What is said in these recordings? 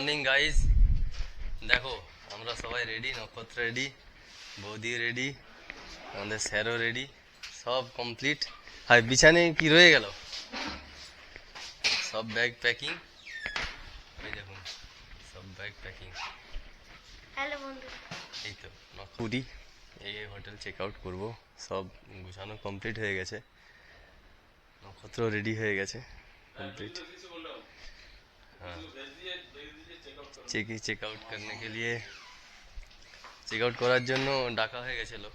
Morning guys দেখো আমরা সবাই রেডি নক্ষত্র রেডি বৌদি রেডি আমাদের স্যারও রেডি সব কমপ্লিট আর বিছানে কি রয়ে গেল? সব ব্যাগ প্যাকিং ওই দেখুন সব ব্যাগ প্যাকিং হ্যালো বন্ধু। এই তো এই এই হোটেল চেক আউট করব। সব গুছানো কমপ্লিট হয়ে গেছে। নক্ষত্র রেডি হয়ে গেছে কমপ্লিট চেকি চেক আউট করনে কে চেক আউট করার জন্য ডাকা হয়ে গেছে লোক।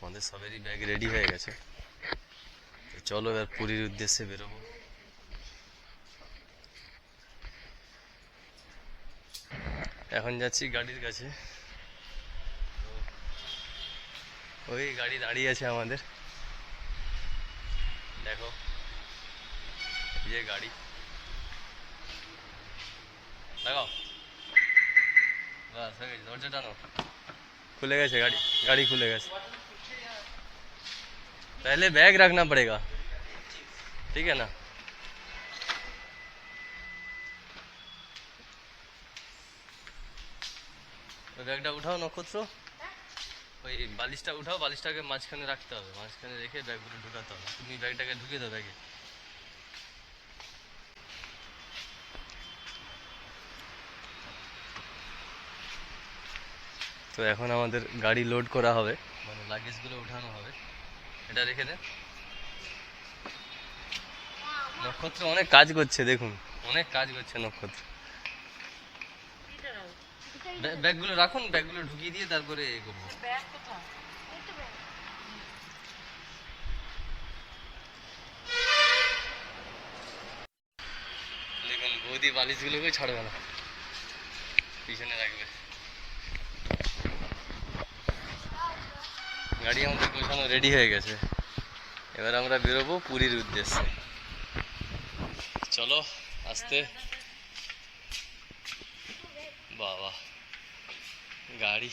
আমাদের সবেরই ব্যাগ রেডি হয়ে গেছে। চলো এবার পুরীর উদ্দেশ্যে বেরোবো। এখন যাচ্ছি গাড়ির কাছে। ওই গাড়ি দাঁড়িয়ে আছে আমাদের। দেখো যে গাড়ি। লাগাও বাস হয়ে গেছে দরজা টানো खुले गए गाड़ी गाड़ी खुले गए पहले बैग रखना पड़ेगा ठीक है ना ওই ব্যাগটা উঠাও নক্ষত্র ওই বালিশটা উঠাও বালিশটাকে মাঝখানে রাখতে হবে মাঝখানে রেখে ব্যাগগুলো ঢুকাতে হবে তুমি ব্যাগটাকে ঢুকিয়ে দাও ব্যাগে তো এখন আমাদের গাড়ি লোড করা হবে। মানে লাগেজগুলো উঠানো হবে। এটা রেখে দে। নক্ষত্র অনেক কাজ করছে দেখুন। অনেক কাজ করছে নক্ষত্র। ব্যাগ- ব্যাগগুলো রাখুন ব্যাগগুলো ঢুকিয়ে দিয়ে তারপরে এ করব ব্যাগ কোথায়? এই তো ব্যাগ দেখুন বৌদি বালিশগুলোকে ছাড়বে না। পিছনে রাখবে। গাড়ি আমাদের গোছানো রেডি হয়ে গেছে। এবার আমরা বেরোবো পুরীর উদ্দেশ্যে। চলো, আসতে। বাবা, গাড়ি।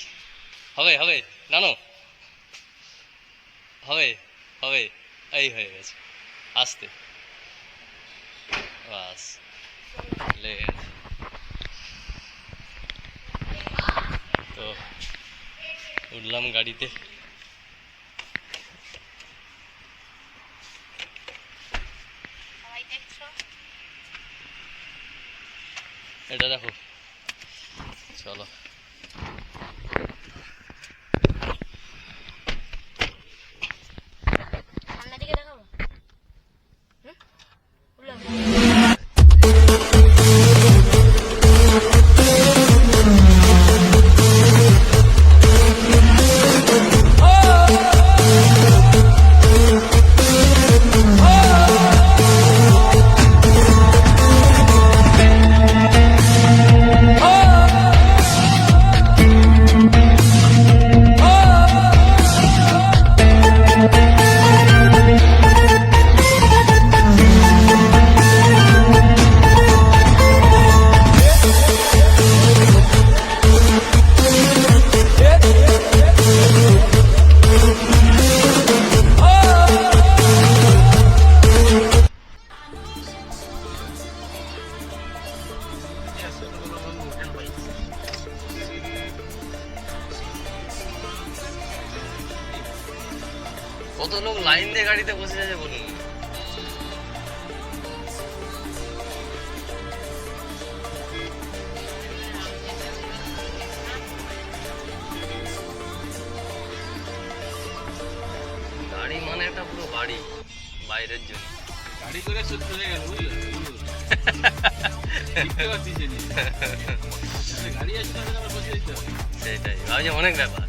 হবে হবে, নানো। হবে হবে, এই হয়ে গেছে। আসতে। বাস তো, উঠলাম গাড়িতে সবাই দেখছ এটা দেখো। চলো। কত লোক লাইন দিয়ে গাড়িতে বসে আছে বলুন। গাড়ি মানে একটা পুরো বাড়ি বাইরের জন্য। গাড়ি করে সব চলে গেল বুঝলে? গাড়ি বসে দিতে হবে। সেটাই। অনেক ব্যাপার।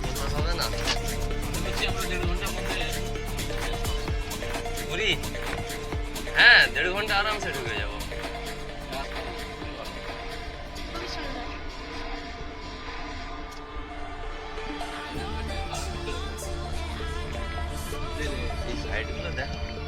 못나서는 안 우리 아 너희 혼자 알아서 죽여요. 잘 죽는다?